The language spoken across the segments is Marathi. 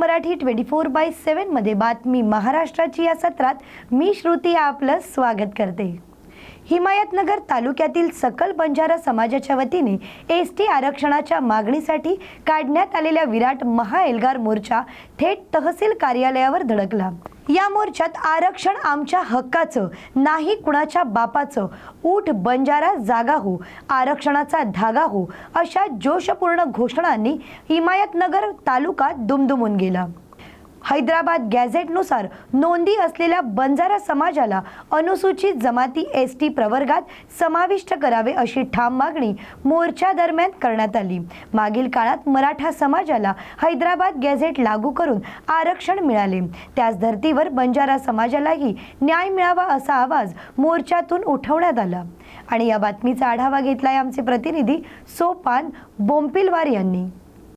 मराठी ट्वेंटी फोर बाय सेवनमध्ये बातमी महाराष्ट्राची या सत्रात मी श्रुती आपलं स्वागत करते. हिमायतनगर तालुक्यातील सकल बंजारा समाजाच्या वतीने एस टी आरक्षणाच्या मागणीसाठी काढण्यात आलेल्या विराट महाएल्गार मोर्चा थेट तहसील कार्यालयावर धडकला. या मोर्चात आरक्षण आमच्या हक्काचं नाही कुणाच्या बापाचं. ऊठ बंजारा जागा हो आरक्षणाचा धागा हो अशा जोशपूर्ण घोषणांनी हिमायतनगर तालुका दुमदुमून गेला. हैदराबाद गॅझेटनुसार नोंदी असलेल्या बंजारा समाजाला अनुसूचित जमाती एस टी प्रवर्गात समाविष्ट करावे अशी ठाम मागणी मोर्चा दरम्यान करण्यात आली. मागील काळात मराठा समाजाला हैदराबाद गॅझेट लागू करून आरक्षण मिळाले. त्याच धर्तीवर बंजारा समाजालाही न्याय मिळावा असा आवाज मोर्चातून उठवण्यात आला. आणि या बातमीचा आढावा घेतलाय आमचे प्रतिनिधी सोपान बोंपिलवार यांनी.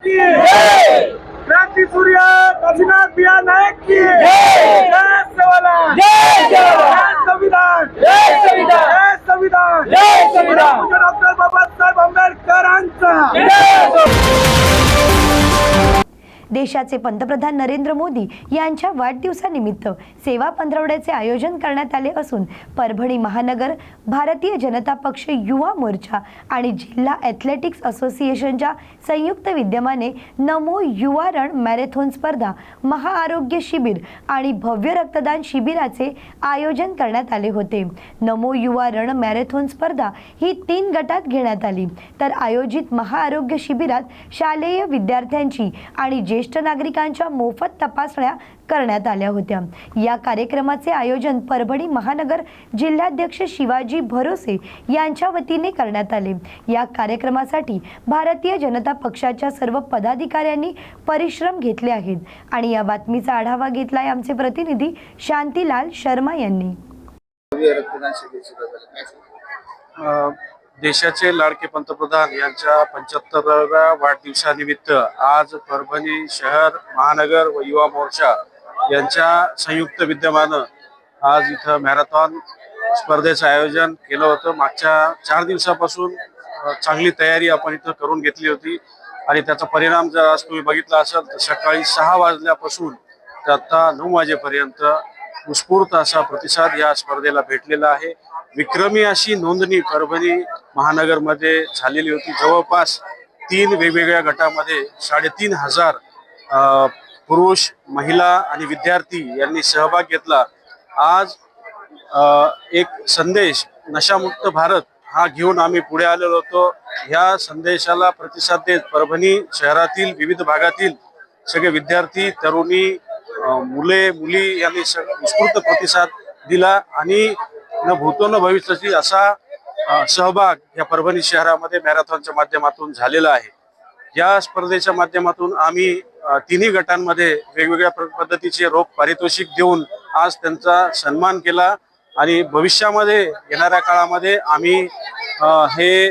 क्रांती सूर्य काशीनाथ बिया नायक की। संविधान। जय संविधान. जय संविधान। जय संविधान. पूज्य डॉक्टर बाबासाहेब आंबेडकरांचा। देशाचे पंतप्रधान नरेंद्र मोदी यांच्या वाढदिवसानिमित्त सेवा पंधरवड्याचे आयोजन करण्यात आले असून परभणी महानगर भारतीय जनता पक्ष युवा मोर्चा आणि जिल्हा ॲथलेटिक्स असोसिएशनच्या संयुक्त विद्यमाने नमो युवा रण मॅरेथॉन स्पर्धा महाआरोग्य शिबिर आणि भव्य रक्तदान शिबिराचे आयोजन करण्यात आले होते. नमो युवा रण मॅरेथॉन स्पर्धा ही तीन गटात घेण्यात आली. तर आयोजित महाआरोग्य शिबिरात शालेय विद्यार्थ्यांची आणि ज्येष्ठ नागरिकांच्या मोफत तपासण्या करण्यात आल्या होत्या. या कार्यक्रमाचे आयोजन परभणी महानगर जिल्हाध्यक्ष शिवाजी भरोसे यांच्या वतीने करण्यात आले. या कार्यक्रमासाठी भारतीय जनता पक्षाच्या सर्व पदाधिकाऱ्यांनी परिश्रम घेतले आहेत. आणि या बातमीचा आढावा घेतलाय आमचे प्रतिनिधी शांतीलाल शर्मा यांनी. देशाचे लाडके पंतप्रधान यांच्या पंच्याहत्तराव्या वाढदिवसानिमित्त आज परभणी शहर महानगर व युवा मोर्चा यांच्या संयुक्त विद्यमानं आज इथं मॅरेथॉन स्पर्धेचं आयोजन केलं होतं. मागच्या चार दिवसापासून चांगली तयारी आपण इथं करून घेतली होती आणि त्याचा परिणाम जर आज तुम्ही बघितला असाल तर सकाळी सहा वाजल्यापासून तर आता नऊ वाजेपर्यंत उत्स्फूर्त असा प्रतिसाद या स्पर्धेला भेटलेला आहे. विक्रमी अशी नोंदणी परभणी महानगरमध्ये झालेली होती. जवळपास तीन वेगवेगळ्या गटामध्ये साडेतीन हजार पुरुष महिला आणि विद्यार्थी यांनी सहभाग घेतला. आज एक संदेश नशामुक्त भारत हा घेऊन आम्ही पुढे आलेलो होतो. ह्या संदेशाला प्रतिसाद देत परभणी शहरातील विविध भागातील सगळे विद्यार्थी तरुणी मुले मुली यांनी उत्स्फूर्त प्रतिसाद दिला आणि न भूतो न भविष्याची असा सहभाग या परभणी शहरामध्ये मॅरेथॉनच्या माध्यमातून झालेला आहे. या स्पर्धेच्या माध्यमातून आम्ही तिन्ही गटांमध्ये वेगवेगळ्या पद्धतीचे रोख पारितोषिक देऊन आज त्यांचा सन्मान केला आणि भविष्यामध्ये येणाऱ्या काळामध्ये आम्ही हे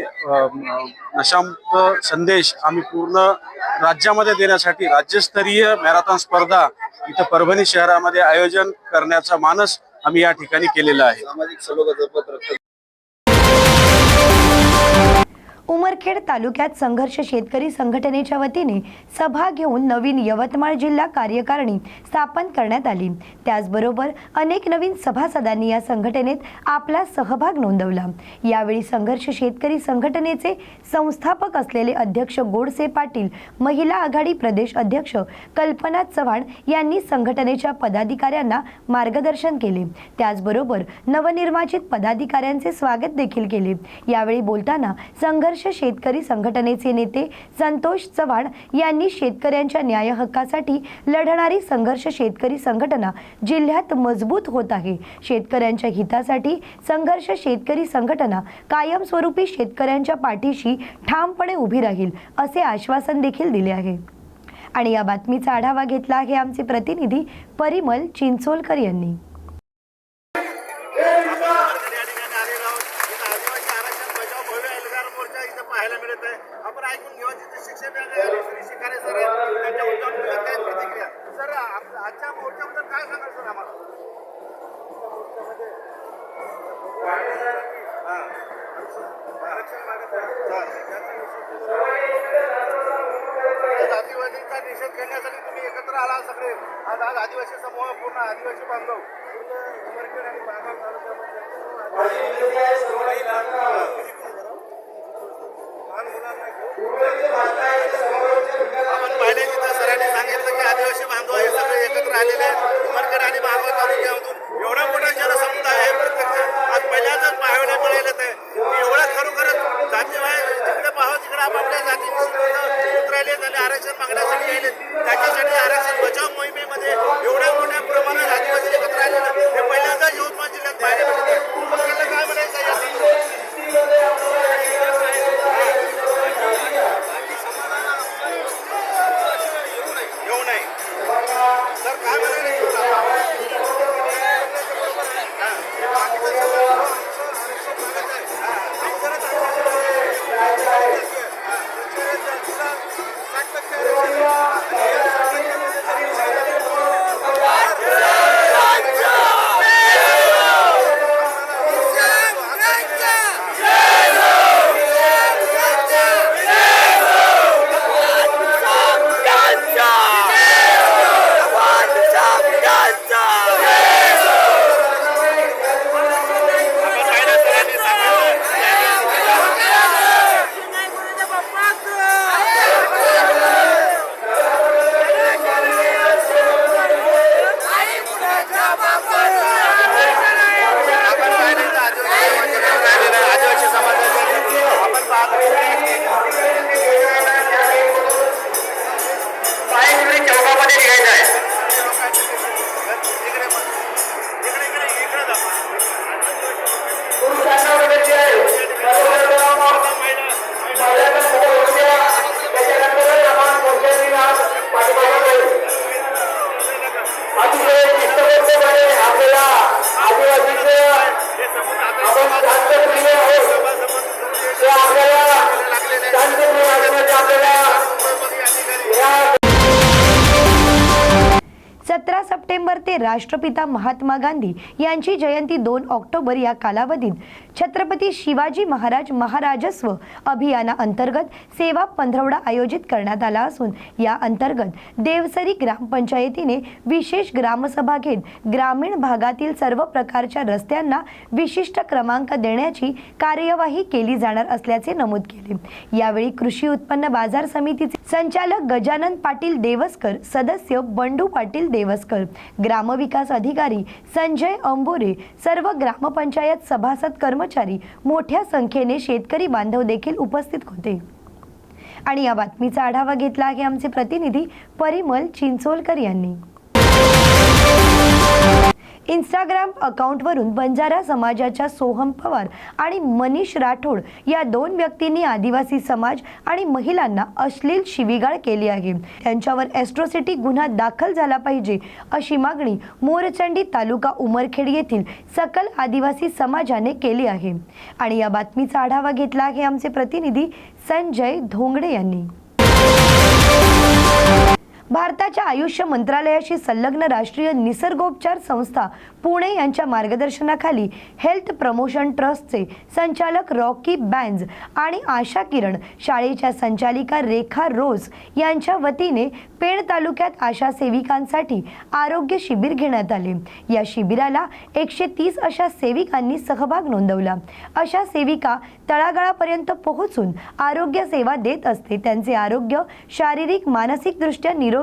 नशामुक्त संदेश आम्ही पूर्ण राज्यामध्ये देण्यासाठी राज्यस्तरीय मॅरेथॉन स्पर्धा इथं परभणी शहरामध्ये आयोजन करण्याचा मानस आम्ही या ठिकाणी केलेलं आहे. उमरखेड तालुक्यात संघर्ष शेतकरी संघटनेच्या वतीने सभा घेऊन नवीन यवतमाळ जिल्हा कार्यकारिणी स्थापन करण्यात आली. त्याचबरोबर अनेक नवीन सभासदांनी या संघटनेत आपला सहभाग नोंदवला. यावेळी संघर्ष शेतकरी संघटनेचे संस्थापक असलेले अध्यक्ष गोडसे पाटील महिला आघाडी प्रदेश अध्यक्ष कल्पना चव्हाण यांनी संघटनेच्या पदाधिकाऱ्यांना मार्गदर्शन केले. त्याचबरोबर नवनिर्वाचित पदाधिकाऱ्यांचे स्वागत देखील केले. यावेळी बोलताना संघर्ष शेतकरी संघटनेचे नेते संतोष चव्हाण यांनी शेतकऱ्यांच्या न्याय हक्कासाठी लढणारी संघर्ष शेतकरी संघटना जिल्ह्यात मजबूत होत आहे. शेतकऱ्यांच्या हितासाठी संघर्ष शेतकरी संघटना कायमस्वरूपी शेतकऱ्यांच्या पाठीशी ठामपणे उभी राहील असे आश्वासन देखील दिले आहे. आणि या बातमीचा आढावा घेतला आहे आमचे प्रतिनिधी परिमल चिंचोलकर यांनी पाहायला मिळत आहे आपण ऐकून घेऊ तिथे शिक्षक श्री शिकारे सर आहेत. त्यांच्या मुद्द्यावर काय प्रतिक्रिया सर आप- आजच्या मोर्चाबद्दल काय सांगाल सर आम्हाला हा. आरक्षण मागत आहे. चालेल. त्याचा विषय बोलू. जातीवाद आदिवासींचा निषेध करण्यासाठी तुम्ही एकत्र आला सगळे. आज आज आदिवासी समूह पूर्ण आदिवासी बांधव. उमरखेड आणि बागाव आपण पाहिले तिथं सरांनी सांगितलं की आदिवासी बांधव हे सगळे एकत्र आलेले आहेत. उमरखेड आणि बागाव तालुक्यामधून एवढा मोठा जनसमुदाय आहे. एवढा खरोखरच जातीवाय जिकडे पाहावं तिकडे आपापल्या जाती उतरायले झाले आरक्षण मागण्यासाठी यायले. त्याच्यासाठी आरक्षण बचाव मोहिमेमध्ये एवढ्या मोठ्या प्रमाणात आदिवासी एकत्र आलेलं. हे पहिल्यांदा ते राष्ट्रपिता महात्मा गांधी यांची जयंती दोन ऑक्टोबर या कालावधीत. छत्रपती शिवाजी महाराज महाराजस्व अभियानाअंतर्गत सेवा पंधरवडा आयोजित करण्यात आला असून या अंतर्गत देवसरी ग्रामपंचायतीने विशेष ग्रामसभा घेत ग्रामीण भागातील सर्व प्रकारच्या रस्त्यांना विशिष्ट क्रमांक देण्याची कार्यवाही केली जाणार असल्याचे नमूद केले. यावेळी कृषी उत्पन्न बाजार समितीचे संचालक गजानन पाटील देवस्कर सदस्य बंडू पाटील देवस्कर ग्रामविकास अधिकारी संजय अंबोरे सर्व ग्रामपंचायत सभासद कर्मचारी मोठ्या संख्येने शेतकरी बांधव देखील उपस्थित होते. आणि या बातमीचा आढावा घेतला आहे आमचे प्रतिनिधी परिमल चिंचोलकर यांनी. इंस्टाग्राम अकाउंटवरून बंजारा समाजाच्या सोहम पवार आणि मनीष राठोड या दोन व्यक्तींनी आदिवासी समाज आणि महिलांना अश्लील शिवीगाळ केली आहे. त्यांच्यावर एस्ट्रोसिटी गुन्हा दाखल झाला पाहिजे अशी मागणी मोरचंडी तालुका उमरखेड येथील सकल आदिवासी समाजाने केली आहे. आणि या बातमीचा आढावा घेतला आहे आमचे प्रतिनिधी संजय धोंगडे यांनी. भारताच्या आयुष्य मंत्रालयाशी संलग्न राष्ट्रीय निसर्गोपचार संस्था पुणे यांच्या मार्गदर्शनाखाली हेल्थ प्रमोशन ट्रस्टचे संचालक रॉकी बँज आणि आशा किरण शाळेच्या संचालिका रेखा रोज यांच्या वतीने पेण तालुक्यात आशा सेविकांसाठी आरोग्य शिबिर घेण्यात आले. या शिबिराला एकशे तीस अशा सेविकांनी सहभाग नोंदवला. अशा सेविका तळागाळापर्यंत पोहोचून आरोग्य सेवा देत असते. त्यांचे आरोग्य शारीरिक मानसिकदृष्ट्या निरोग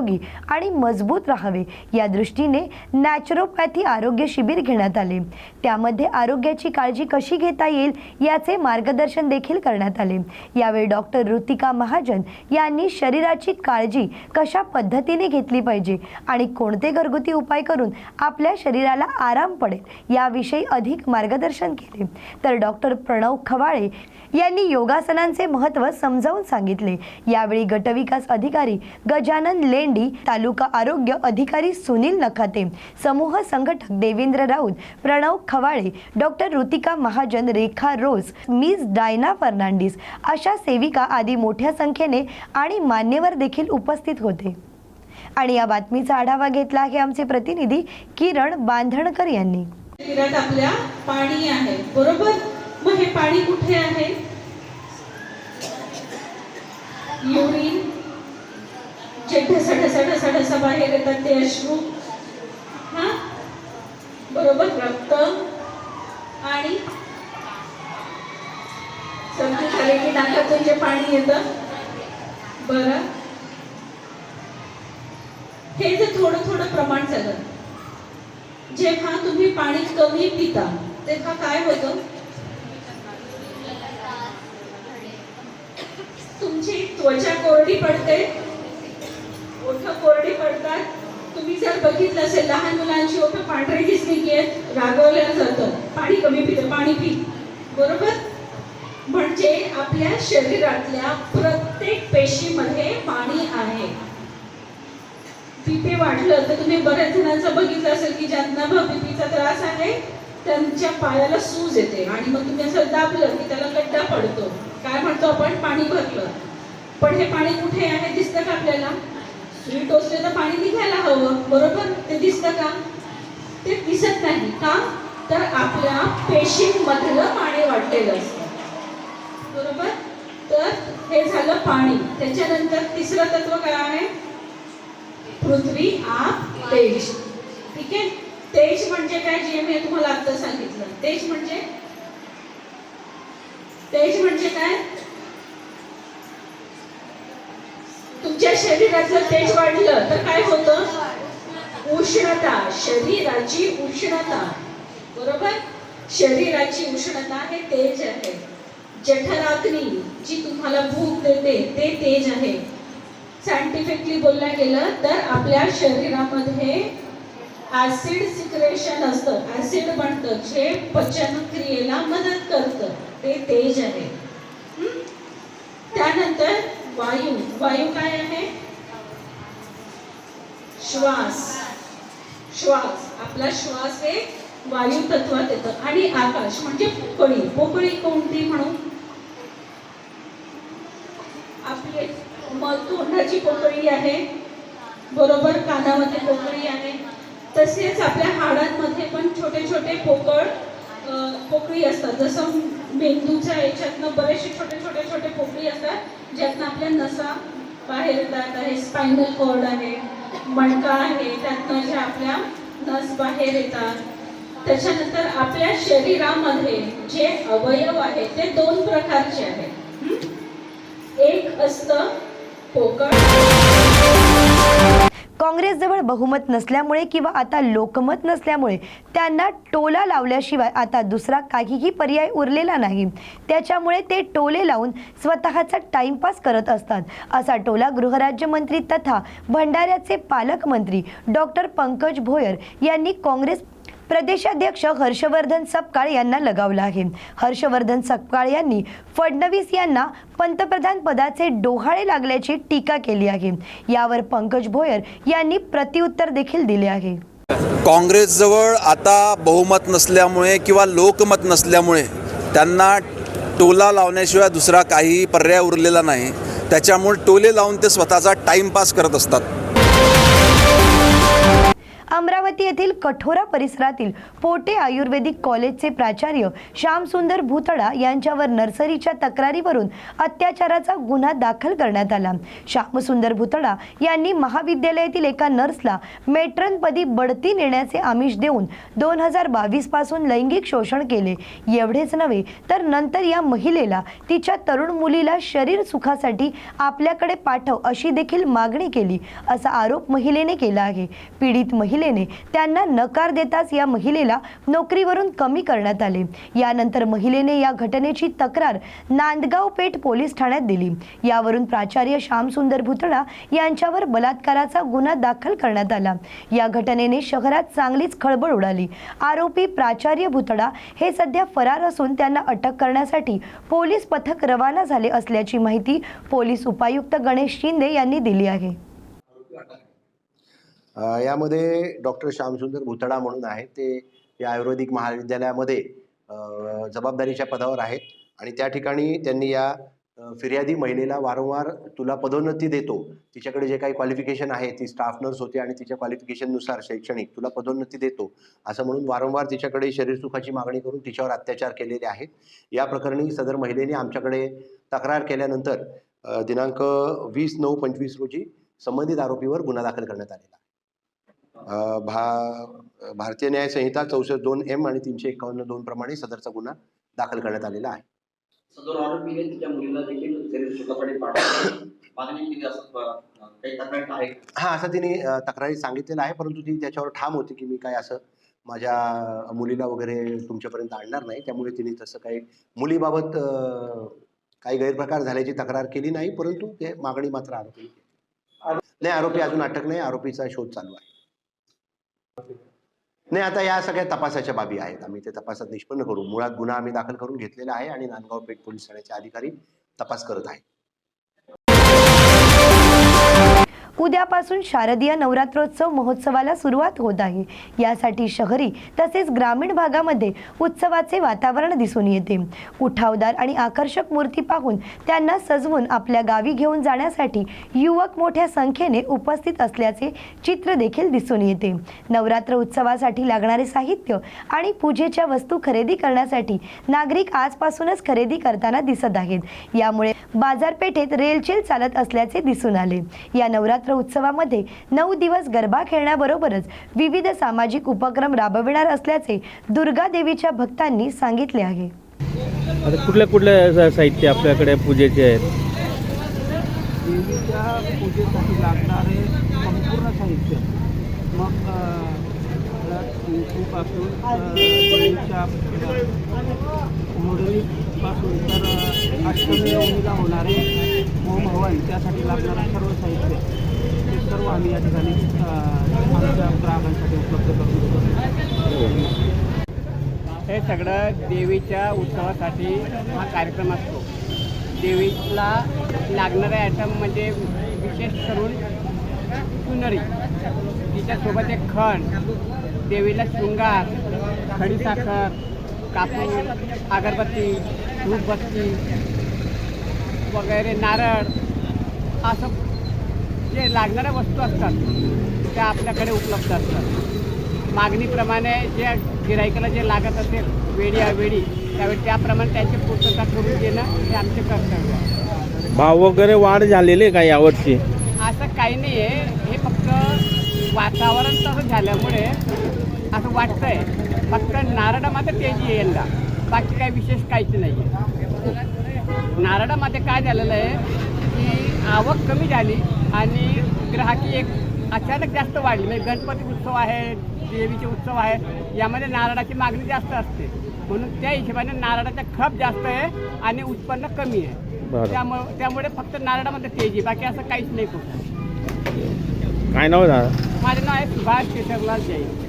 आणि मजबूत राहावे. या दृष्टीने नॅचरोपॅथी आरोग्य शिबिर घेण्यात आले. त्यामध्ये आरोग्याची काळजी कशी घेता येईल याचे मार्गदर्शन देखील करण्यात आले. यावेळी डॉक्टर ऋतिका महाजन यांनी शरीराची काळजी कशा पद्धतीने घेतली पाहिजे आणि कोणते घरगुती उपाय करून आपल्या शरीराला आराम पडेल याविषयी अधिक मार्गदर्शन केले. तर डॉक्टर प्रणव खवाळे यांनी योगासनांचे महत्त्व समजावून सांगितले. यावेळी गटविकास अधिकारी गजानन लेन तालुका आरोग्य अधिकारी सुनील नखाते समूह संघटक देवेंद्र राऊत प्रणव खवाळे डॉक्टर ऋतिका महाजन रेखा रोज मिस डायना फर्नांडिस अशा सेविका आदी मोठ्या संख्येने आणि मान्यवर देखील उपस्थित होते. आणि या बातमीचा आढावा घेतला आहे आमचे प्रतिनिधी किरण बांधणकर यांनी. शरीरात आपल्या पाणी आहे बरोबर? मग हे पाणी कुठे आहे? युरिन? जे ढसा ढसा ढसा बाहेर येतात ते अश्रू. हा? बरोबर? रक्त आणि समजून झाले की नाकातून जे पाणी येतं. बरं. हे जे थोडं थोडं प्रमाण झालं. जेव्हा तुम्ही पाणी कमी पिता तेव्हा काय होतं? तुमची त्वचा कोरडी पडते. ओठ कोरडी पडतात. तुम्ही जर बघितलं असेल लहान मुलांची ओठ पांढरे दिसली की रागवल्या जातं. पाणी कमी पितं पाणी पी. बरोबर? म्हणजे आपल्या शरीरातल्या प्रत्येक पेशीमध्ये पाणी आहे. बीपी वाढलं तर तुम्ही बऱ्याच जणांचं बघितलं असेल की ज्यांना बीपीचा त्रास आहे त्यांच्या पायाला सूज येते. आणि मग तुम्ही असं दाबलं की त्याला गड्डा पडतो. काय म्हणतो आपण? पाणी भरलं. पण हे पाणी कुठे आहे? दिसतं का आपल्याला? सुई टोचले तर पाणी निघायला हवं बरोबर? ते दिसतं का? ते दिसत नाही का? तर आपल्या पेशींमधलं पाणी वाटलेलं असतं. बरोबर? तर हे झालं पाणी. त्याच्यानंतर तिसरं तत्व काय आहे? पृथ्वी आप तेज. ठीक आहे? तेज म्हणजे काय? जे मी तुम्हाला आता सांगितलं. तेज म्हणजे? तेज म्हणजे काय? शरीरातलं तेज वाढलं तर काय होतं? उष्णता. शरीराची उष्णता. बरोबर? शरीराची उष्णता हे तेज आहे. जठराग्नी जी तुम्हाला भूक देते ते तेज आहे. सायंटिफिकली बोललं गेलं तर आपल्या शरीरामध्ये ऍसिड सिक्रेशन असतं. ऍसिड बनतं. जे पचन क्रियेला मदत करतं. ते तेज आहे. त्यानंतर वायू वायू काय आहे? श्वास. श्वास. आपला श्वास हे वायू तत्वात येतं. आणि आकाश म्हणजे पोकळी. पोकळी कोणती म्हणू? आपली तोंडाची पोकळी आहे. बरोबर कानामध्ये पोकळी आहे. तसेच आपल्या हाडांमध्ये पण छोटे छोटे पोकळ पोकळी असतात. जसं मेंदूच्या याच्यातनं बरेचसे छोटे छोटे छोटे पोकळी असतात ज्यातनं आपल्या नसा बाहेर येतात आहे. स्पायनल कॉर्ड आहे मणका आहे त्यातनं ज्या आपल्या नस बाहेर येतात. त्याच्यानंतर आपल्या शरीरामध्ये जे अवयव आहेत ते दोन प्रकारचे आहेत. एक असतं पोकळ काँग्रेसजवळ बहुमत नसल्यामुळे किंवा आता लोकमत नसल्यामुळे त्यांना टोला लावल्याशिवाय आता दुसरा काहीही पर्याय उरलेला नाही. त्याच्यामुळे ते टोले लावून स्वतःचा टाइमपास करत असतात. असा टोला गृहराज्यमंत्री तथा भंडाऱ्याचे पालकमंत्री डॉक्टर पंकज भोयर यांनी काँग्रेस प्रदेशाध्यक्ष हर्षवर्धन सपकाळ यांना लगावला आहे. हर्षवर्धन सपकाळ यांनी फडणवीस यांना पंतप्रधान पदाचे डोहाळे लागल्याची टीका केली आहे. यावर पंकज भोयर यांनी प्रतिउत्तर देखील दिले आहे. काँग्रेसजवळ आता बहुमत नसल्यामुळे किंवा लोकमत नसल्यामुळे त्यांना टोला लावण्याशिवाय दुसरा काही पर्याय उरलेला नाही. त्याच्यामुळे टोले लावून ते स्वतःचा टाईमपास करत असतात. अमरावती येथील कठोरा परिसरातील पोटे आयुर्वेदिक कॉलेजचे प्राचार्य श्यामसुंदर भुतडा यांच्यावर नर्सरीच्या तक्रारीवरून अत्याचाराचा गुन्हा दाखल करण्यात आला. श्यामसुंदर भूतडा यांनी महाविद्यालयातील एका नर्सला मेट्रनपदी बढती नेण्याचे आमिष देऊन दोन हजार बावीसपासून लैंगिक शोषण केले. एवढेच नव्हे तर नंतर या महिलेला तिच्या तरुण मुलीला शरीर सुखासाठी आपल्याकडे पाठव अशी देखील मागणी केली असा आरोप महिलेने केला आहे. पीडित महिलेने त्यांना नकार देताच या महिलेला नोकरीवरून कमी करण्यात आले. यानंतर महिलेने या घटनेची तक्रार नांदगाव पेठ पोलीस ठाण्यात दिली. यावरून प्राचार्य श्यामसुंदर भुतळा यांच्यावर बलात्काराचा गुन्हा दाखल करण्यात आला. या घटनेने शहरात चांगलीच खळबळ उडाली. आरोपी प्राचार्य भुतडा हे सध्या फरार असून त्यांना अटक करण्यासाठी पोलीस पथक रवाना झाले असल्याची माहिती पोलीस उपायुक्त गणेश शिंदे यांनी दिली आहे. यामध्ये डॉक्टर श्यामसुंदर भुतडा म्हणून आहेत. ते या आयुर्वेदिक महाविद्यालयामध्ये जबाबदारीच्या पदावर आहेत. आणि त्या ठिकाणी त्यांनी या फिर्यादी महिलेला वारंवार तुला पदोन्नती देतो. तिच्याकडे जे काही क्वालिफिकेशन आहे ती स्टाफ नर्स होती आणि तिच्या क्वालिफिकेशननुसार शैक्षणिक तुला पदोन्नती देतो. असं म्हणून वारंवार तिच्याकडे शरीरसुखाची मागणी करून तिच्यावर अत्याचार केलेले आहेत. या प्रकरणी सदर महिलेने आमच्याकडे तक्रार केल्यानंतर दिनांक वीस नऊ पंचवीस रोजी संबंधित आरोपीवर गुन्हा दाखल करण्यात आलेला. आहे भा भारतीय न्याय संहिता चौसष्ट दोन एम आणि तीनशे एकावन्न दोन प्रमाणे सदरचा गुन्हा दाखल करण्यात आलेला आहे. तक्रार? हा असं तिने अ, तक्रारीत सांगितलेलं आहे परंतु ती त्याच्यावर ठाम होती की मी काय असं माझ्या मुलीला वगैरे तुमच्यापर्यंत आणणार नाही. त्यामुळे तिने तसं काही मुलीबाबत काही गैरप्रकार झाल्याची तक्रार केली नाही परंतु ते मागणी मात्र आरोपी नाही आरोपी अजून अटक नाही आरोपीचा शोध चालू आहे. नाही आता या सगळ्या तपासाच्या बाबी आहेत. आम्ही ते तपासात निष्पन्न करू. मुळात गुन्हा आम्ही दाखल करून घेतलेला आहे आणि नांदगाव पेठ पोलीस ठाण्याचे अधिकारी तपास करत आहेत. उद्यापासून शारदीय नवरात्रोत्सव महोत्सवाला सुरुवात होत आहे. यासाठी शहरी तसेच ग्रामीण भागामध्ये उत्सवाचे वातावरण दिसून येते. उठावदार आणि आकर्षक मूर्ती पाहून त्यांना सजवून आपल्या गावी घेऊन जाण्यासाठी युवक मोठ्या संख्येने उपस्थित असल्याचे चित्र देखील दिसून येते. नवरात्र उत्सवासाठी लागणारे साहित्य आणि पूजेच्या वस्तू खरेदी करण्यासाठी नागरिक आजपासूनच खरेदी करताना दिसत आहेत. यामुळे बाजारपेठेत रेलचेल चालत असल्याचे दिसून आले. या नवरात्र उत्सवामध्ये नऊ दिवस गरबा खेळण्याबरोबरच विविध सामाजिक उपक्रम राबविणार असल्याचे दुर्गा देवीच्या भक्तांनी सांगितले आहे. आता कुठल्या कुठल्या सा- साहित्य आपल्याकडे पूजेचे आहेत? देवीच्या पूजेसाठी लागणारे संपूर्ण साहित्य. मग तर अष्टमी होणारे होम हवन त्यासाठी लागणारं सर्व साहित्य ते सर्व आम्ही या ठिकाणी आमच्या ग्राहकांसाठी उपलब्ध करून देतो. हे सगळं देवीच्या उत्सवासाठी हा कार्यक्रम असतो. देवीला लागणारे आयटम म्हणजे विशेष करून चुनरी. तिच्यासोबत एक खण देवीला शृंगार खडीसाखर कापूर अगरबत्ती धूपबत्ती वगैरे नारळ असं जे लागणाऱ्या वस्तू असतात त्या आपल्याकडे उपलब्ध असतात. मागणीप्रमाणे जे गिरायकाला जे लागत असेल वेळी अवेळी त्यावेळी त्याप्रमाणे त्यांची पूर्तता करून देणं हे आमचे कर्तव्य आहे. भाव वगैरे वाढ झालेली आहे का यावर्षी असं काही नाही आहे हे फक्त वातावरण तसं झाल्यामुळे असं वाटतंय. फक्त नारळामध्ये तेजी यंदा बाकी काही विशेष काहीच नाही आहे नारळामध्ये काय झालेलं आहे की आवक कमी झाली आणि ग्राहकी एक अचानक जास्त वाढली. म्हणजे गणपती उत्सव आहे देवीचे उत्सव आहे यामध्ये नारळाची मागणी जास्त असते. म्हणून त्या हिशोबाने नारळाचा खप जास्त आहे आणि उत्पन्न कमी आहे. त्यामुळे त्यामुळे फक्त नारळामध्ये तेजी बाकी असं काहीच नाही कुठं. काय नाव आहे माझं नाव आहे सुभाष केशवलाल जैन.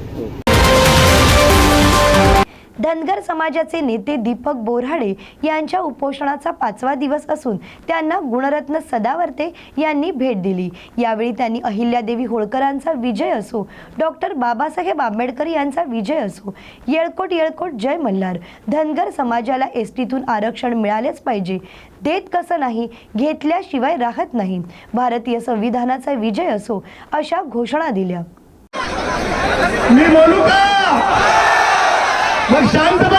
धनगर समाजाचे नेते दीपक बोराडे यांच्या उपोषणाचा पाचवा दिवस असून त्यांना गुणरत्न सदावर्ते यांनी भेट दिली. यावेळी त्यांनी अहिल्यादेवी होळकरांचा विजय असो डॉक्टर बाबासाहेब आंबेडकर यांचा विजय असो येळकोट येळकोट जय मल्हार धनगर समाजाला एस टीतून आरक्षण मिळालेच पाहिजे देत कसं नाही घेतल्याशिवाय राहत नाही भारतीय संविधानाचा विजय असो अशा घोषणा दिल्या. मी बोलू का? मग शांतपणे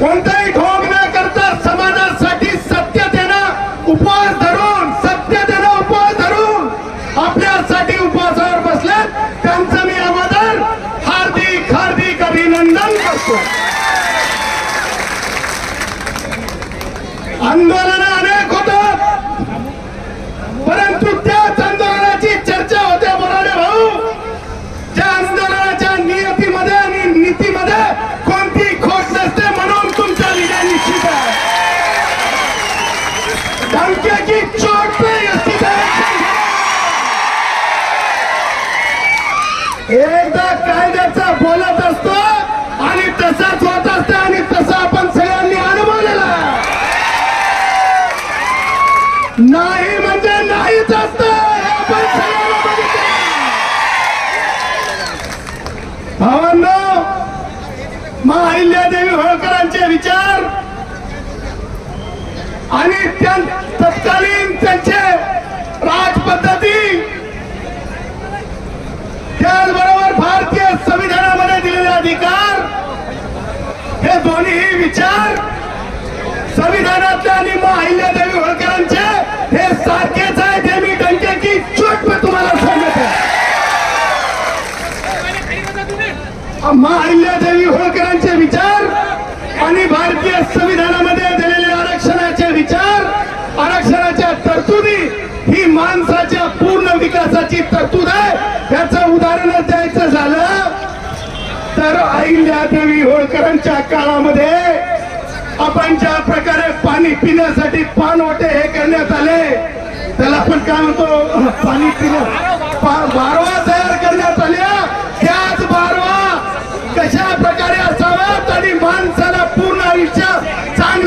कोणताही एकदा कायद्याचा बोलत असतो आणि तसाच होत असतं आणि तसं आपण सगळ्यांनी अनुभवलेला आहे. नाही म्हणजे नाहीच असत हे आपण सगळ्यांना बघितलं भावांनो महाहिल्यादेवी होळकरांचे विचार आणि त्या तत्कालीन त्यांचे राजपद्धती त्याचबरोबर भारतीय संविधानामध्ये दिलेले अधिकार हे दोन्ही विचार. संविधानातल्या आणि अहिल्यादेवी होळकरांचे हे सारखेच आहेत हे मी डंक्याची चोट पे तुम्हाला सांगत मा अहिल्यादेवी होळकरांचे विचार आणि भारतीय संविधानामध्ये दिलेले आरक्षणाचे विचार आरक्षणाच्या तरतुदी ही माणसाच्या पूर्ण विकासाची तरतूद आहे. याचं उदाहरण द्यायचं तर अहिल्यादेवी होळकरांच्या काळामध्ये आपण ज्या प्रकारे पाणी पिण्यासाठी पानवटे हे करण्यात आले त्याला आपण काय म्हणतो? पाणी पिण्या पा- बारवा तयार करण्यात आल्या. त्याच बारवा कशा प्रकारे असाव्यात आणि माणसाला पूर्ण आयुष्य चांगलं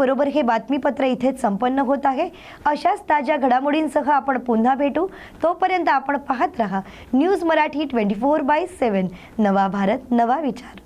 याचबरोबर हे बातमीपत्र इथेच संपन्न होत आहे. अशाच ताज्या घडामोडींसह आपण पुन्हा भेटू. तोपर्यंत आपण पाहत रहा. News Marathi twenty four by seven. नवा भारत नवा विचार.